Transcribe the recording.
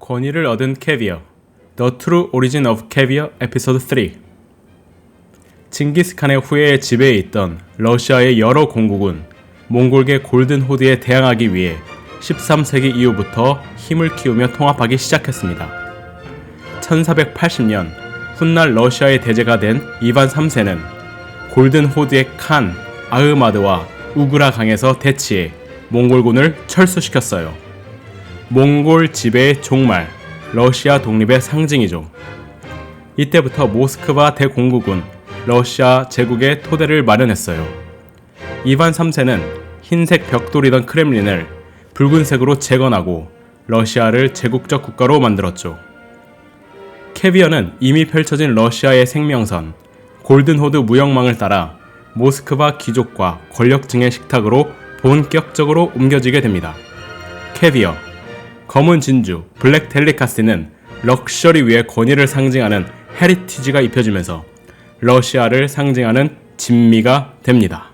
권위를 얻은 캐비어 The True Origin of Caviar 에피소드 3 징기스칸의 후예의 지배에 있던 러시아의 여러 공국은 몽골계 골든 호드에 대항하기 위해 13세기 이후부터 힘을 키우며 통합하기 시작했습니다. 1480년 훗날 러시아의 대제가 된 이반 3세는 골든 호드의 칸, 아흐마드와 우그라 강에서 대치해 몽골군을 철수시켰어요. 몽골 지배의 종말, 러시아 독립의 상징이죠. 이때부터 모스크바 대공국은 러시아 제국의 토대를 마련했어요. 이반 3세는 흰색 벽돌이던 크렘린을 붉은색으로 재건하고 러시아를 제국적 국가로 만들었죠. 캐비어는 이미 펼쳐진 러시아의 생명선, 골든호드 무역망을 따라 모스크바 귀족과 권력층의 식탁으로 본격적으로 옮겨지게 됩니다. 캐비어, 검은 진주, 블랙 델리카시는 럭셔리 위의 권위를 상징하는 헤리티지가 입혀지면서 러시아를 상징하는 진미가 됩니다.